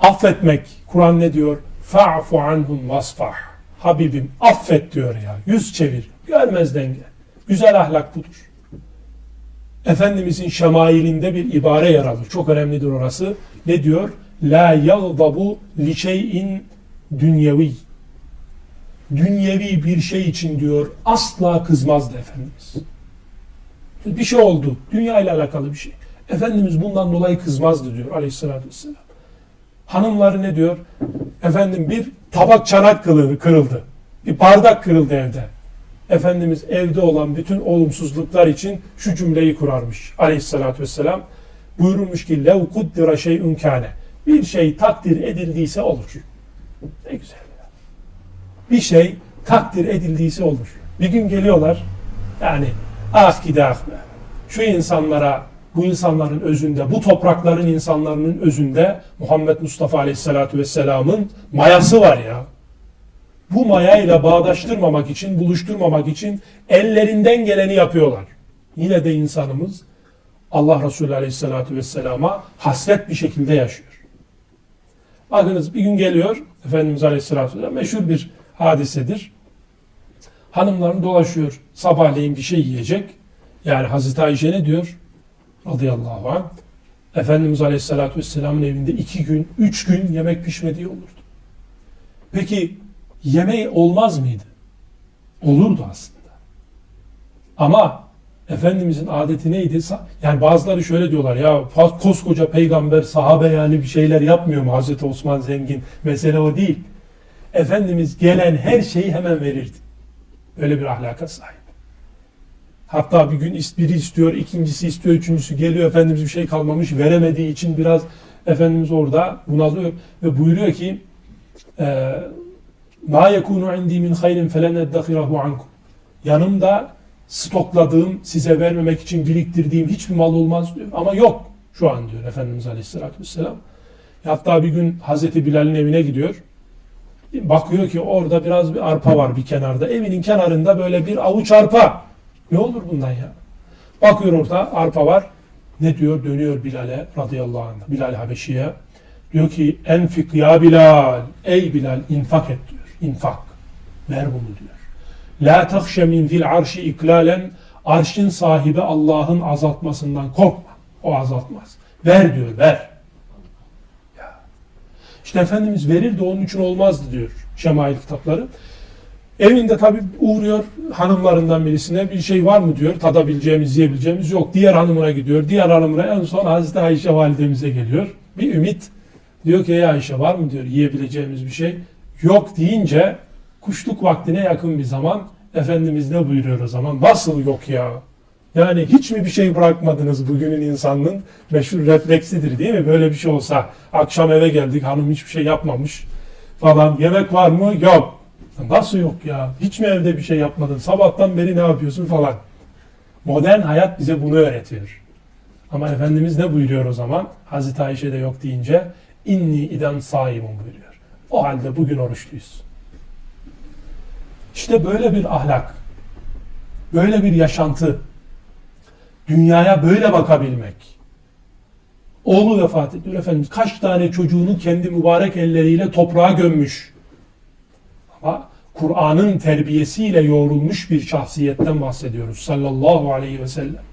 Affetmek. Kur'an ne diyor? Fa'fu anhum vasfah. Habibim affet diyor ya. Yüz çevir. Görmezden gel. Güzel ahlak budur. Efendimizin şemailinde bir ibare yer alır. Çok önemlidir orası. Ne diyor? La yagdabu li şeyin dünyevi. Dünyevi bir şey için diyor asla kızmazdı Efendimiz. Bir şey oldu. Dünya ile alakalı bir şey. Efendimiz bundan dolayı kızmazdı diyor aleyhissalatü vesselam. Hanımları ne diyor? Efendim bir tabak çanak kırıldı. Bir bardak kırıldı evde. Efendimiz evde olan bütün olumsuzluklar için şu cümleyi kurarmış aleyhissalatü vesselam. Buyurulmuş ki lev kuddira şey'ün kâne. Bir şey takdir edildiyse olur. Ne güzel ya. Bir şey takdir edildiyse olur. Bir gün geliyorlar yani ah gidi ah. Şu insanlara bu insanların özünde, bu toprakların insanların özünde Muhammed Mustafa Aleyhisselatü Vesselam'ın mayası var ya. Bu mayayla bağdaştırmamak için, buluşturmamak için ellerinden geleni yapıyorlar. Yine de insanımız Allah Resulü Aleyhisselatü Vesselam'a hasret bir şekilde yaşıyor. Bakınız bir gün geliyor Efendimiz Aleyhisselatü Vesselam meşhur bir hadisedir. Hanımların dolaşıyor sabahleyin bir şey yiyecek. Yani Hazreti Ayşe ne diyor? Radıyallahu anh. Efendimiz Aleyhisselatü Vesselam'ın evinde iki gün, üç gün yemek pişmediği olurdu. Peki yemeği olmaz mıydı? Olurdu aslında. Ama Efendimizin adeti neydi? Yani bazıları şöyle diyorlar ya koskoca peygamber sahabe yani bir şeyler yapmıyor mu Hazreti Osman zengin? Mesele o değil. Efendimiz gelen her şeyi hemen verirdi. Öyle bir ahlaka sahip. Hatta bir gün biri istiyor, ikincisi istiyor, üçüncüsü geliyor. Efendimiz bir şey kalmamış, veremediği için biraz Efendimiz orada bunalıyor ve buyuruyor ki ma yekunu indi min hayrin felen eddehirahu ankum. Yanımda stokladığım, size vermemek için biriktirdiğim hiçbir mal olmaz diyor. Ama yok şu an diyor Efendimiz Aleyhisselatü Vesselam. Hatta bir gün Hazreti Bilal'in evine gidiyor. Bakıyor ki orada biraz bir arpa var bir kenarda. Evinin kenarında böyle bir avuç arpa. Ne olur bundan ya? Bakıyor orada arpa var. Ne diyor? Dönüyor Bilal'e radıyallahu anh. Bilal Habeşi'ye. Diyor ki enfik ya Bilal. Ey Bilal infak et diyor. İnfak. Ver bunu diyor. La tahşe min zil arşi iklalen. Arşın sahibi Allah'ın azaltmasından korkma. O azaltmaz. Ver diyor ver. Ya. İşte Efendimiz verir de onun için olmazdı diyor Şemail kitapları. Evinde tabi uğruyor hanımlarından birisine bir şey var mı diyor. Tadabileceğimiz, yiyebileceğimiz yok. Diğer hanımına gidiyor. Diğer hanımına en son Hazreti Ayşe validemize geliyor. Bir ümit. Diyor ki ey Ayşe var mı diyor yiyebileceğimiz bir şey. Yok deyince kuşluk vaktine yakın bir zaman Efendimiz ne buyuruyor o zaman? Nasıl yok ya? Yani hiç mi bir şey bırakmadınız bugünün insanının meşhur refleksidir değil mi? Böyle bir şey olsa akşam eve geldik hanım hiçbir şey yapmamış falan. Yemek var mı? Yok. Nasıl yok ya? Hiç mi evde bir şey yapmadın? Sabahtan beri ne yapıyorsun falan. Modern hayat bize bunu öğretiyor. Ama Efendimiz ne buyuruyor o zaman? Hazreti Ayşe de yok deyince inni iden saimun buyuruyor. O halde bugün oruçluyuz. İşte böyle bir ahlak, böyle bir yaşantı, dünyaya böyle bakabilmek. Oğlu vefat ediyor Efendimiz. Kaç tane çocuğunu kendi mübarek elleriyle toprağa gömmüş. Kur'an'ın terbiyesiyle yoğrulmuş bir şahsiyetten bahsediyoruz sallallahu aleyhi ve sellem.